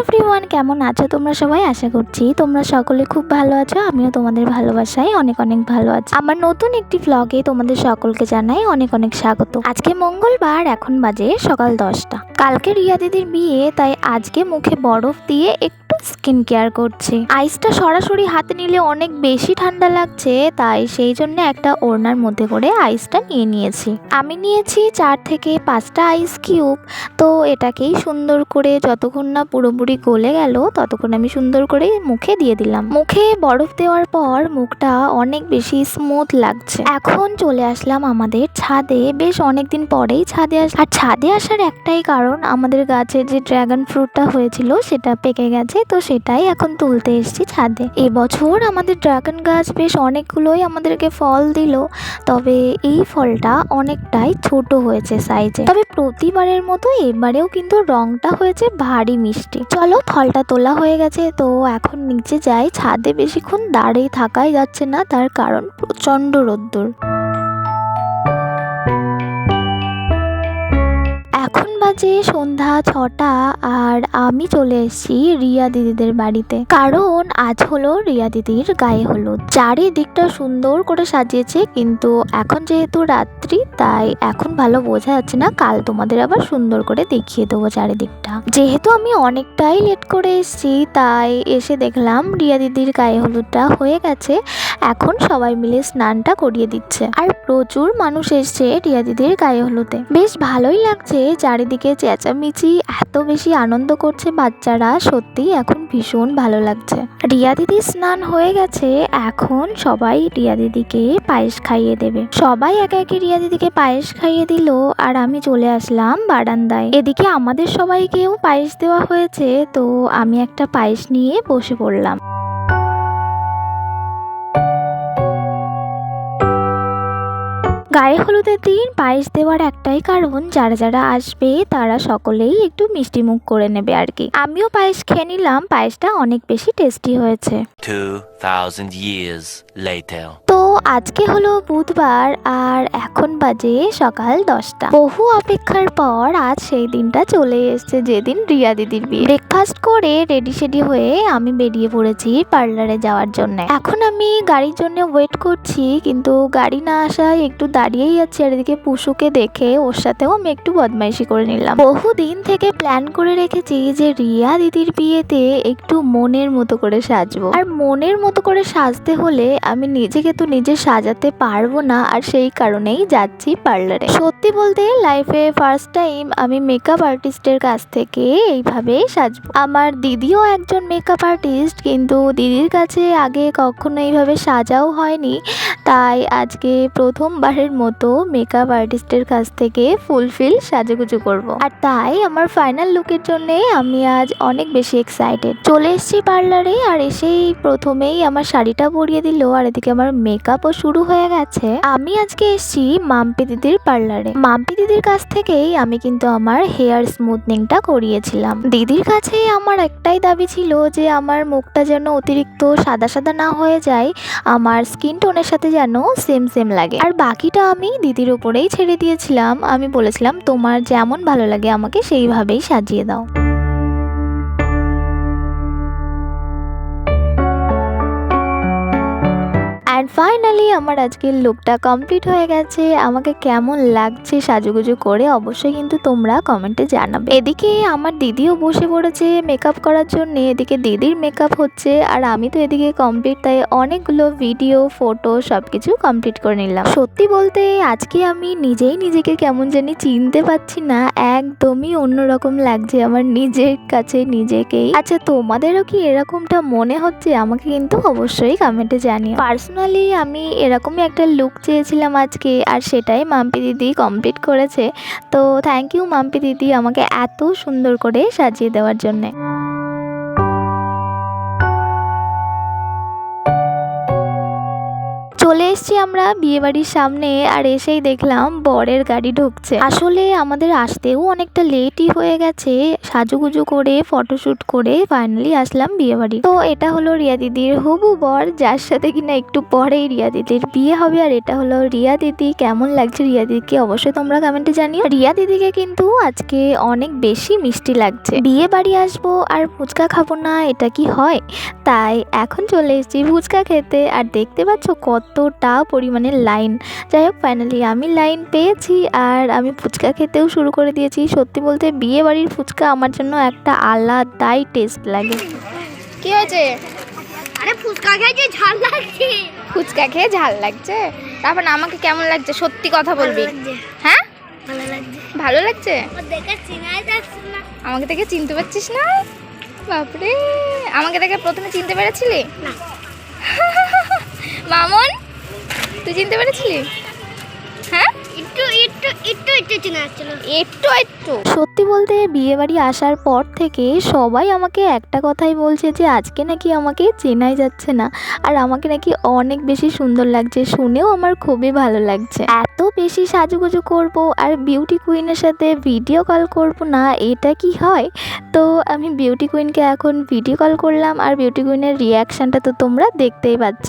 Everyone কেমন আছো তোমরা সবাই? আশা করছি তোমরা সকলে খুব ভালো আছো। আমিও তোমাদের ভালোবাসায় অনেক অনেক ভালো আছি। আমার নতুন একটি ব্লগে তোমাদের সকলকে জানাই অনেক অনেক স্বাগত। আজকে মঙ্গলবার, এখন বাজে সকাল দশটা। কালকে রিয়া দিদির বিয়ে, তাই আজকে মুখে বরফ দিয়ে একটু স্কিন কেয়ার করছে। আইসটা সরাসরি হাতে নিলে অনেক বেশি ঠান্ডা লাগছে, তাই সেই জন্য একটা ওড়নার মধ্যে করে আইসটা নিয়ে নিয়েছি। আমি নিয়েছি চার থেকে পাঁচটা আইস কিউব, তো এটাকেই সুন্দর করে যতক্ষণ না পুরোপুরি গলে গেল, ততক্ষণ আমি সুন্দর করে মুখে দিয়ে দিলাম। মুখে বরফ দেওয়ার পর মুখটা অনেক বেশি স্মুথ লাগছে। এখন চলে আসলাম আমাদের ছাদে। বেশ অনেক দিন পরেই ছাদে আস আর ছাদে আসার একটাই কারণ আমাদের গাছে যে ড্রাগন ফ্রুটটা হয়েছিল, সেটা পেকে গেছে, তো সেটাই এখন তুলতে এসেছি ছাদে। এবছর আমাদের ড্রাগন গাছ বেশ অনেকগুলোই আমাদেরকে ফল দিল, তবে এই ফলটা অনেকটাই ছোট হয়েছে সাইজে তবে প্রতিবারের মতো এবারেও কিন্তু রংটা হয়েছে ভারী মিষ্টি। চলো ফলটা তোলা হয়ে গেছে, তো এখন নিচে যাই। ছাদে বেশিক্ষণ দাঁড়িয়ে থাকাই যাচ্ছে না, তার কারণ প্রচণ্ড রোদ্দুর। বাজে সন্ধ্যা ছটা আর আমি চলে এসেছি রিয়া দিদিদের বাড়িতে। কারণ আজ হলো রিয়া দিদির গায়ে হলুদ। চারিদিকটা সুন্দর করে সাজিয়েছে, কিন্তু এখন যেহেতু রাত্রি, তাই এখন ভালো বোঝা যাচ্ছে না। কাল তোমাদের আবার সুন্দর করে দেখিয়ে দেবো চারিদিকটা। যেহেতু আমি অনেকটাই লেট করে এসেছি, তাই এসে দেখলাম রিয়া দিদির গায়ে হলুদটা হয়ে গেছে। এখন সবাই মিলে স্নানটা করিয়ে দিচ্ছে। আর প্রচুর মানুষ এসছে রিয়া দিদির গায়ে হলুদে। বেশ ভালোই লাগছে চারিদিকে চেঁচামেচি এত বেশি আনন্দ করছে বাচ্চারা, সত্যি এখন ভীষণ ভালো লাগছে। রিয়া দিদির স্নান হয়ে গেছে, এখন সবাই রিয়া দিদিকে পায়েস খাইয়ে দেবে। সবাই একে একে রিয়া দিদিকে পায়েস খাইয়ে দিল আর আমি চলে আসলাম বারান্দায়। এদিকে আমাদের সবাইকেও পায়েস দেওয়া হয়েছে, তো আমি একটা পায়েস নিয়ে বসে পড়লাম। গায়ে হলুদের দিন পায়েস দেওয়ার একটাই কারণ যারা যারা আসবে তারা সকলেই একটু মিষ্টি মুখ করে নেবে আর কি। আমিও পায়েস খেয়ে নিলাম পায়েসটা অনেক বেশি টেস্টি হয়েছে। 2,000 years later. তো আজকে হলো বুধবার আর এখন বাজে সকাল দশটা। বহু অপেক্ষার পর আজ সেই দিনটা চলে এসেছে যেদিন রিয়া দিদির বিয়ে। ব্রেকফাস্ট করে রেডি সেডি হয়ে আমি বেরিয়ে পড়েছি পার্লারে যাওয়ার জন্য। এখন আমি গাড়ির জন্য ওয়েট করছি কিন্তু গাড়ি না আসায় একটু দাঁড়িয়েই যাচ্ছি আর এদিকে পুশুকে দেখে ওর সাথেও আমি একটু বদমাইশি করে নিলাম। বহুদিন থেকে প্ল্যান করে রেখেছি যে রিয়া দিদির বিয়েতে একটু মনের মতো করে সাজবো। আর মনের মতো করে সাজতে হলে আমি নিজেকে তো নিজে সাজাতে পারব না, আর সেই কারণেই যাচ্ছি পার্লারে। সত্যি বলতে লাইফে ফার্স্ট টাইম আমি মেকআপ আর্টিস্টের কাছ থেকে এইভাবে সাজবো। আমার দিদিও একজন মেকআপ আর্টিস্ট কিন্তু দিদির কাছে আগে কখনো এইভাবে সাজাও হয়নি। তাই আজকে প্রথমবারের মতো মেকআপ আর্টিস্টের কাছ থেকে ফুলফিল সাজুগুজু করব। আর তাই আমার ফাইনাল লুকের জন্য আমি আজ অনেক বেশি এক্সাইটেড চলে এসেছি পার্লারে আর এসেই প্রথমেই আমার শাড়িটা পরিয়ে দিল আর এদিকে আমার মেকআপও শুরু হয়ে গেছে। আমি আজকে এসেছি মাম্পি দিদির পার্লারে মাম্পি দিদির কাছ থেকেই আমি কিন্তু আমার হেয়ার স্মুথনিংটা করিয়েছিলাম। দিদির কাছে আমার একটাই দাবি ছিল যে আমার মুখটা যেন অতিরিক্ত সাদা সাদা না হয়ে যায়, আমার স্কিন টোনের সাথে যেন সেম সেম লাগে। আর বাকিটা আমি দিদির উপরেই ছেড়ে দিয়েছিলাম। আমি বলেছিলাম, তোমার যেমন ভালো লাগে আমাকে, সেইভাবেই সাজিয়ে দাও। ফাইনালি আমার আজকের লুকটা কমপ্লিট হয়ে গেছে। আমাকে কেমন লাগছে সাজুগুজু করে অবশ্যই কিন্তু তোমরা কমেন্টে জানাবে। এদিকে আমার দিদিও বসে পড়েছে মেকআপ করার জন্য। এদিকে দিদির মেকআপ হচ্ছে আর আমি তো এদিকে কমপ্লিট তাই অনেকগুলো ভিডিও ফটো সব কিছু কমপ্লিট করে নিলাম। সত্যি বলতে, আজকে আমি নিজেই নিজেকে কেমন জানি চিনতে পারছি না। একদমই অন্যরকম লাগছে আমার নিজের কাছে, নিজেকেই। আচ্ছা তোমাদেরও কি এরকমটা মনে হচ্ছে? আমাকে কিন্তু অবশ্যই কমেন্টে জানিও। পার্সোনালি আমি এরকমই একটা লুক চেয়েছিলাম আজকে, আর সেটাই মাম্পি দিদি কমপ্লিট করেছে। তো থ্যাংক ইউ মাম্পি দিদি আমাকে এত সুন্দর করে সাজিয়ে দেওয়ার জন্যে। এসেছি আমরা বিয়ে বাড়ির সামনে আর এসেই দেখলাম বরের গাড়ি ঢুকছে। আসলে আমাদের আসতেও অনেকটা লেটই হয়ে গেছে। সাজুগুজু করে ফটোশুট করে ফাইনালি আসলাম বিয়ে বাড়ি তো এটা হলো রিয়া দিদির হবু বর, যার সাথে কিনা একটু পরেই রিয়া দিদির বিয়ে হবে। আর এটা হলো রিয়া দিদি। কেমন লাগছে রিয়া দিদিকে অবশ্যই তোমরা কমেন্টে জানিও। রিয়া দিদিকে কিন্তু আজকে অনেক বেশি মিষ্টি লাগছে। বিয়ে বাড়ি আসব আর ফুচকা খাব না, এটা কি হয়? তাই এখন চলে এসেছি ফুচকা খেতে। আর দেখতে পাচ্ছ কতটা পরিমাণে লাইন যাই হোক ফাইনালি আমি লাইন পেয়েছি আর আমি ফুচকা খেতেও শুরু করে দিয়েছি। সত্যি বলতে বিয়ে বাড়ির ফুচকা আমার জন্য একটা আলাদাই টেস্ট লাগে। কি হয়েছে? আরে ফুচকা খেয়েছি ঝাল লাগছে? ফুচকা খেয়ে ঝাল লাগছে? তারপর আমাকে কেমন লাগছে? সত্যি কথা বলবি। হ্যাঁ? ভালো লাগছে। ভালো লাগছে? ও দেখে চেনাই যাচ্ছে না। আমাকে দেখে চিনতে পারছিস না? বাপরে! আমাকে দেখে প্রথমে চিনতে পেরেছিলি। মামন? তুই চিনতে পেরেছিলি? হ্যাঁ? একটু একটু একটু একটু চেনা যাচ্ছিল একটু একটু। সত্যি বলতে বিয়ে বাড়ি আসার পর থেকে সবাই আমাকে একটা কথাই বলছে যে আজকে নাকি আমাকে চেনাই যাচ্ছে না। আর আমাকে নাকি অনেক বেশি সুন্দর লাগছে। শুনেও আমার খুবই ভালো লাগছে। এত বেশি সাজুগুজু করব আর বিউটি কুইনের সাথে ভিডিও কল করব না এটা কি হয়? তো আমি বিউটি কুইনকে এখন ভিডিও কল করলাম। আর বিউটি কুইনের রিয়াকশানটা তো তোমরা দেখতেই পাচ্ছ।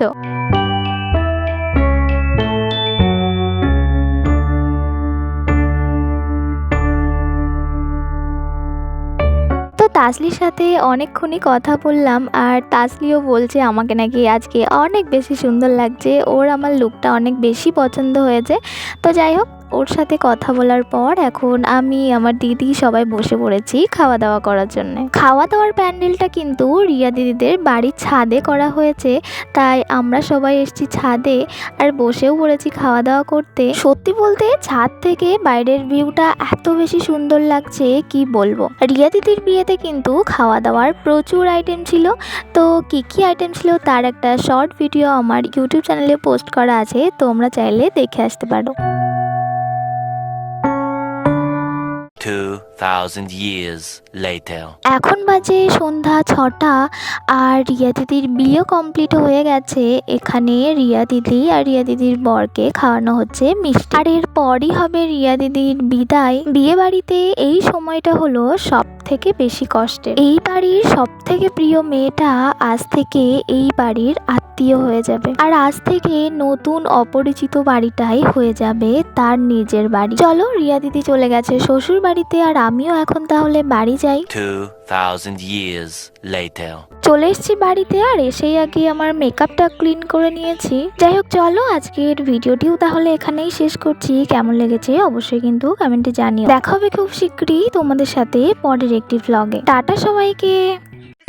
তাসলির সাথে অনেকক্ষণই কথা বললাম আর তাসলিও বলছে আমাকে নাকি আজকে অনেক বেশি সুন্দর লাগছে, ওর আমার লুকটা অনেক বেশি পছন্দ হয়েছে। তো যাই হোক ওর সাথে কথা বলার পর এখন আমি, আমার দিদি সবাই বসে পড়েছি খাওয়া দাওয়া করার জন্য। খাওয়া দাওয়ার প্যান্ডেলটা কিন্তু রিয়া দিদিদের বাড়ির ছাদে করা হয়েছে। তাই আমরা সবাই এসেছি ছাদে আর বসেও পড়েছি খাওয়া দাওয়া করতে। সত্যি বলতে ছাদ থেকে বাইরের ভিউটা এত বেশি সুন্দর লাগছে, কি বলব? রিয়া দিদির বিয়েতে কিন্তু খাওয়া দাওয়ার প্রচুর আইটেম ছিল। তো কী কী আইটেম ছিল তার একটা শর্ট ভিডিও আমার ইউটিউব চ্যানেলে পোস্ট করা আছে, তোমরা চাইলে দেখে আসতে পারো। two, 2,000 years later. এখন বাজে সন্ধ্যা ছটা আর রিয়া দিদির বিয়ে কমপ্লিট হয়ে গেছে। এখানে রিয়া দিদি আর রিয়া দিদির বরকে খাওয়ানো হচ্ছে মিষ্টি। আর এরপরই হবে রিয়া দিদির বিদায়। বিয়ে বাড়িতে এই সময়টা হলো সব থেকে বেশি কষ্টের। এই বাড়ির সব থেকে প্রিয় মেয়েটা আজ থেকে এই বাড়ির আত্মীয় হয়ে যাবে। আর আজ থেকে নতুন অপরিচিত বাড়িটাই হয়ে যাবে তার নিজের বাড়ি। চলো রিয়া দিদি চলে গেছে শ্বশুর বাড়িতে আর আমিও এখন তাহলে বাড়ি যাই। 2,000 years later. চলে এসেছি বাড়িতে আর এসেই আগে আমার মেকআপটা ক্লিন করে নিয়েছি। যাই হোক চলো আজকের ভিডিওটিও তাহলে এখানেই শেষ করছি। কেমন লেগেছে অবশ্যই কিন্তু কমেন্টে জানিও। দেখা হবে খুব শীঘ্রই তোমাদের সাথে পরের একটি ভ্লগে টাটা সবাইকে!